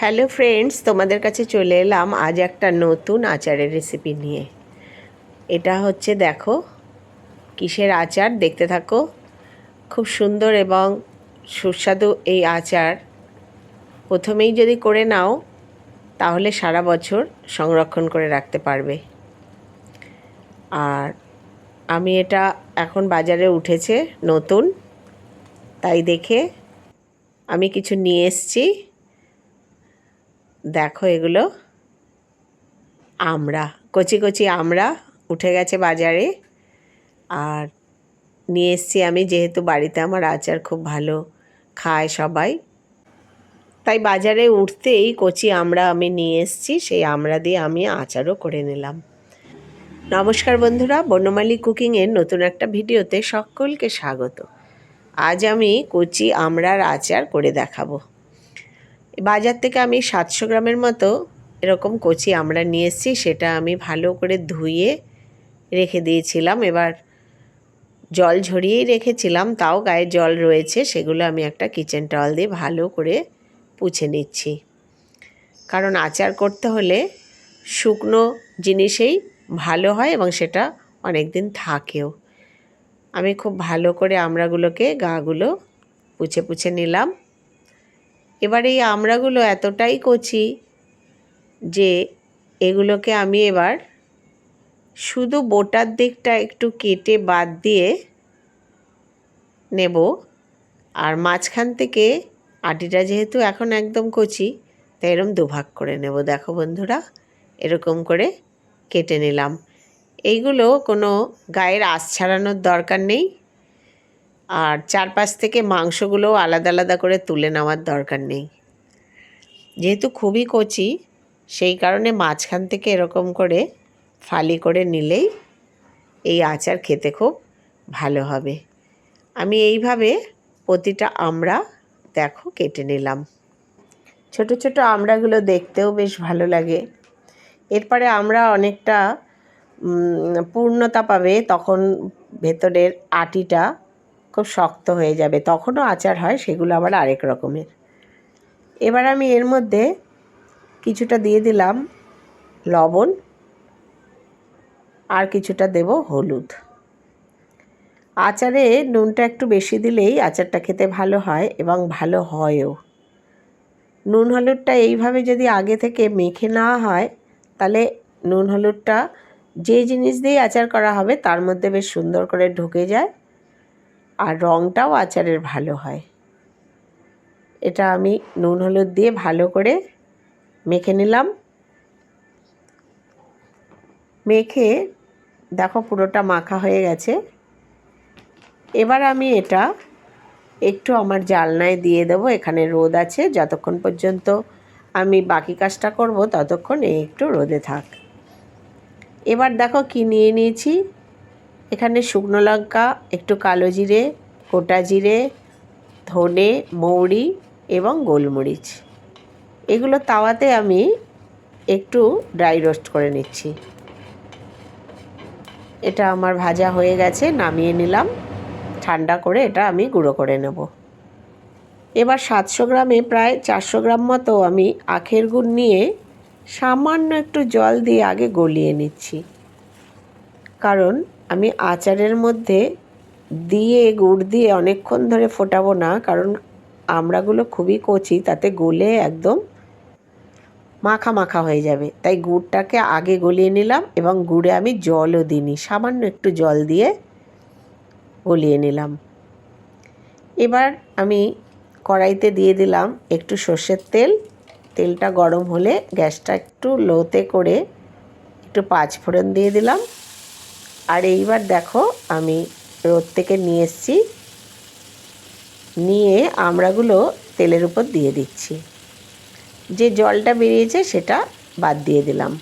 Hello friends, তোমাদের কাছে চলে এলাম আজ একটা নতুন আচারের রেসিপি নিয়ে। এটা হচ্ছে দেখো, কিসের আচার? দেখতে থাকো। খুব সুন্দর এবং সুস্বাদু এই আচার। প্রথমেই যদি করে নাও, তাহলে সারা বছর সংরক্ষণ করে রাখতে পারবে। আর আমি এটা এখন বাজারে উঠেছে নতুন, তাই দেখে আমি কিছু নিয়ে এসছি। দেখো এগুলো। আমরা, কচি কচি আমরা উঠে গেছে বাজারে। আর নিয়ে এসছি আমি, যেহেতু বাড়িতে আমার আচার খুব ভালো খায় সবাই। তাই বাজারে উঠতেই কচি আমরা আমি নিয়ে এসছি, সেই আমরা দিয়ে আমি আচারও করে নিলাম। নমস্কার বন্ধুরা, বনমালী কুকিংয়ের নতুন একটা ভিডিওতে সকলকে স্বাগত। আজ আমি কচি আমড়ার আচার করে দেখাবো। বাজার থেকে আমি সাতশো গ্রামের মতো এরকম কচি আমরা নিয়ে এসেছি, সেটা আমি ভালো করে ধুয়ে রেখে দিয়েছিলাম। এবার জল ঝরিয়েই রেখেছিলাম, তাও গায়ে জল রয়েছে, সেগুলো আমি একটা কিচেন টাওয়াল দিয়ে ভালো করে পুছে নিচ্ছি। কারণ আচার করতে হলে শুকনো জিনিসেই ভালো হয় এবং সেটা অনেক দিন থাকেও। আমি খুব ভালো করে আমরাগুলোকে গাগুলো পুছে পুছে নিলাম। এবার এই আমড়াগুলো এতটাই কচি যে এগুলোকে আমি এবার শুধু বোটার দিকটা একটু কেটে বাদ দিয়ে নেব। আর মাঝখান থেকে আটিটা যেহেতু এখন একদম কচি, তাই এরকম দুভাগ করে নেব। দেখো বন্ধুরা, এরকম করে কেটে নিলাম। এইগুলো কোনো গায়ের আঁশ ছাড়ানোর দরকার নেই। আর চারপাশ থেকে মাংসগুলোও আলাদা আলাদা করে তুলে নেওয়ার দরকার নেই। যেহেতু খুবই কচি, সেই কারণে মাঝখান থেকে এরকম করে ফালি করে নিলেই এই আচার খেতে খুব ভালো হবে। আমি এইভাবে প্রতিটা আমড়া দেখো কেটে নিলাম। ছোট ছোট আমড়াগুলো দেখতেও বেশ ভালো লাগে। এরপরে আমরা অনেকটা পূর্ণতা পাবে তখন ভেতরের আটিটা খুব শক্ত হয়ে যাবে। তখনও আচার হয়, সেগুলো আবার আরেক রকমের। এবার আমি এর মধ্যে কিছুটা দিয়ে দিলাম লবণ আর কিছুটা দেব হলুদ। আচারে নুনটা একটু বেশি দিলেই আচারটা খেতে ভালো হয় এবং ভালো হয়ও। নুন হলুদটা এইভাবে যদি আগে থেকে মেখে নেওয়া হয়, তাহলে নুন হলুদটা যে জিনিস দিয়ে আচার করা হবে, তার মধ্যে বেশ সুন্দর করে ঢুকে যায়। আর রঙটাও আচারের ভালো হয়। এটা আমি নুন, হলুদ দিয়ে ভালো করে মেখে নিলাম। মেখে দেখো পুরোটা মাখা হয়ে গেছে। এবার আমি এটা একটু আমার জালনায় দিয়ে দেবো, এখানে রোদ আছে, যতক্ষণ পর্যন্ত আমি বাকি কাজটা করব ততক্ষণ একটু রোদে থাক। এবার দেখো কি নিয়ে নিয়েছি। এখানে শুকনো লঙ্কা, একটু কালো জিরে, গোটা জিরে, ধনে, মৌরি এবং গোলমরিচ। এগুলো তাওয়াতে আমি একটু ড্রাই রোস্ট করে নিচ্ছি। এটা আমার ভাজা হয়ে গেছে, নামিয়ে নিলাম। ঠান্ডা করে এটা আমি গুঁড়ো করে নেব। এবার সাতশো গ্রামে প্রায় চারশো গ্রাম মতো আমি আখের গুড় নিয়ে সামান্য একটু জল দিয়ে আগে গলিয়ে নিচ্ছি। কারণ আমি আচারের মধ্যে দিয়ে, গুড় দিয়ে অনেকক্ষণ ধরে ফোটাবো না, কারণ আমড়াগুলো খুবই কচি, তাতে গলে একদম মাখা মাখা হয়ে যাবে। তাই গুড়টাকে আগে গলিয়ে নিলাম এবং গুড়ে আমি জলও দিইনি, সামান্য একটু জল দিয়ে গলিয়ে নিলাম। এবার আমি কড়াইতে দিয়ে দিলাম একটু সর্ষের তেল। তেলটা গরম হলে গ্যাসটা একটু লোতে করে একটু পাঁচ ফোড়ন দিয়ে দিলাম। আর এইবার দেখো আমি রোদ থেকে নিয়ে এসছি। নিয়ে আমড়াগুলো তেলের উপর দিয়ে দিচ্ছি। যে জলটা বেরিয়েছে সেটা বাদ দিয়ে দিলাম।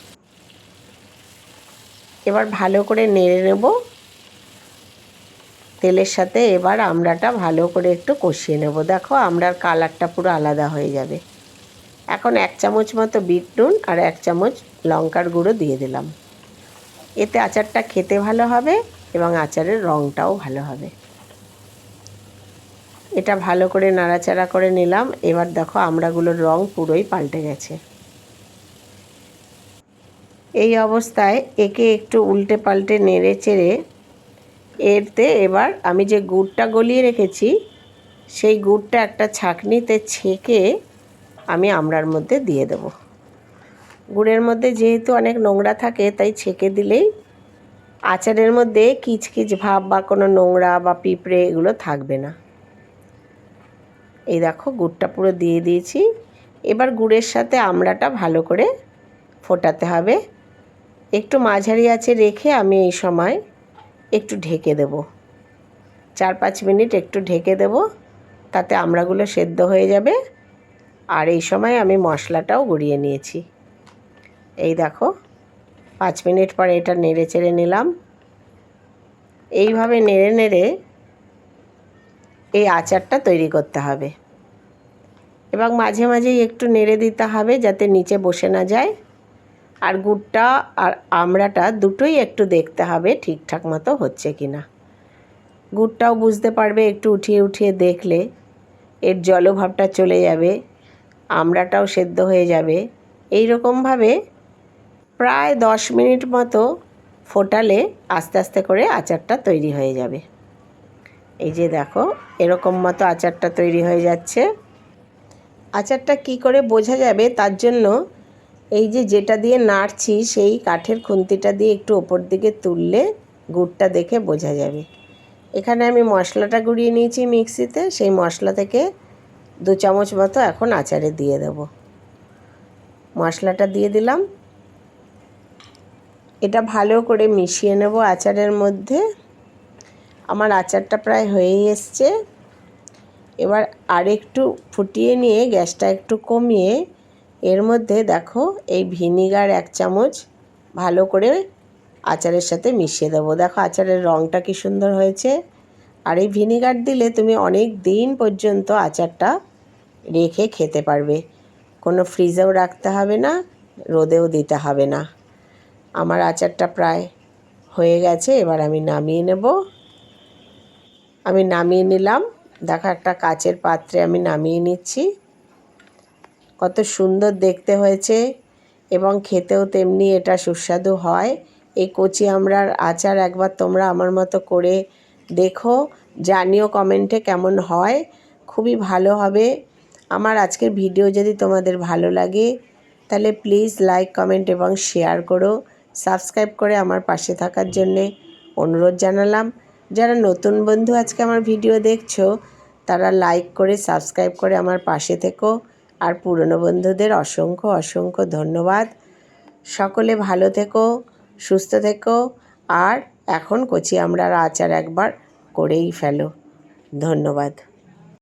এবার ভালো করে নেড়ে নেব। তেলের সাথে এবার আমড়াটা ভালো করে একটু কষিয়ে নেব। দেখো আমড়ার কালারটা পুরো আলাদা হয়ে যাবে। এখন এক চামচ মতো বিট নুন আর এক চামচ লঙ্কার গুঁড়ো দিয়ে দিলাম। এতে আচারটা খেতে ভালো হবে এবং আচারের রঙটাও ভালো হবে। এটা ভালো করে নাড়াচাড়া করে নিলাম। এবার দেখো আমড়াগুলোর রং পুরোই পাল্টে গেছে। এই অবস্থায় একে একটু উল্টে পাল্টে নেড়ে চেড়ে এরতে এবার আমি যে গুড়টা গলিয়ে রেখেছি, সেই গুড়টা একটা ছাঁকনিতে ছেঁকে আমি আমড়ার মধ্যে দিয়ে দেব। গুড়ের মধ্যে যেহেতু অনেক নোংরা থাকে, তাই ছেঁকে দিলেই আচারের মধ্যে কিচকিচ ভাব বা কোনো নোংরা বা পিঁপড়ে এগুলো থাকবে না। এই দেখো গুড়টা পুরো দিয়ে দিয়েছি। এবার গুড়ের সাথে আমড়াটা ভালো করে ফোটাতে হবে। একটু মাঝারি আছে রেখে আমি এই সময় একটু ঢেকে দেব। চার পাঁচ মিনিট একটু ঢেকে দেব, তাতে আমড়াগুলো সেদ্ধ হয়ে যাবে। আর এই সময় আমি মশলাটাও গড়িয়ে নিয়েছি। এই দেখো, পাঁচ মিনিট পরে এটা নেড়ে চেড়ে নিলাম। এইভাবে নেড়ে নেড়ে এই আচারটা তৈরি করতে হবে। এবং মাঝে মাঝেই একটু নেড়ে দিতে হবে যাতে নিচে বসে না যায়। আর গুড়টা আর আমড়াটা দুটোই একটু দেখতে হবে ঠিকঠাক মতো হচ্ছে কি না গুড়টাও বুঝতে পারবে একটু উঠিয়ে উঠিয়ে দেখলে। এর জলভাবটা চলে যাবে, আমড়াটাও সেদ্ধ হয়ে যাবে। এই রকমভাবে প্রায় দশ মিনিট মতো ফোটালে আস্তে আস্তে করে আচারটা তৈরি হয়ে যাবে। এই যে দেখো, এরকম মতো আচারটা তৈরি হয়ে যাচ্ছে। আচারটা কি করে বোঝা যাবে? তার জন্য এই যে যেটা দিয়ে নাড়ছি, সেই কাঠের খুন্তিটা দিয়ে একটু ওপর দিকে তুললে গুড়টা দেখে বোঝা যাবে। এখানে আমি মশলাটা গুঁড়িয়ে নিয়েছি মিক্সিতে, সেই মশলা থেকে দু চামচ মতো এখন আচারে দিয়ে দেব। মশলাটা দিয়ে দিলাম। এটা ভালো করে মিশিয়ে নেব আচারের মধ্যে। আমার আচারটা প্রায় হয়েই এসছে। এবার আরেকটু ফুটিয়ে নিয়ে গ্যাসটা একটু কমিয়ে এর মধ্যে দেখো এই ভিনিগার এক চামচ ভালো করে আচারের সাথে মিশিয়ে দেবো। দেখো আচারের রঙটা কি সুন্দর হয়েছে। আর এই ভিনিগার দিলে তুমি অনেক দিন পর্যন্ত আচারটা রেখে খেতে পারবে। কোনো ফ্রিজেও রাখতে হবে না, রোদেও দিতে হবে না। আমার আচারটা প্রায় হয়ে গেছে, এবার আমি নামিয়ে নেব। আমি নামিয়ে নিলাম। দেখো একটা কাচের পাত্রে আমি নামিয়ে নিচ্ছি। কত সুন্দর দেখতে হয়েছে এবং খেতেও তেমনি এটা সুস্বাদু হয়। এই কচি আমড়ার আচার একবার তোমরা আমার মতো করে দেখো, জানিও কমেন্টে কেমন হয়। খুবই ভালো হবে। আমার আজকের ভিডিও যদি তোমাদের ভালো লাগে, তাহলে প্লিজ লাইক, কমেন্ট এবং শেয়ার করো। সাবস্ক্রাইব করে আমার পাশে থাকার জন্যে অনুরোধ জানালাম। যারা নতুন বন্ধু আজকে আমার ভিডিও দেখছ, তারা লাইক করে সাবস্ক্রাইব করে আমার পাশে থেকো। আর পুরনো বন্ধুদের অসংখ্য অসংখ্য ধন্যবাদ। সকলে ভালো থেকো, সুস্থ থেকো। আর এখন কচি আমরার আচার একবার করেই ফেলো। ধন্যবাদ।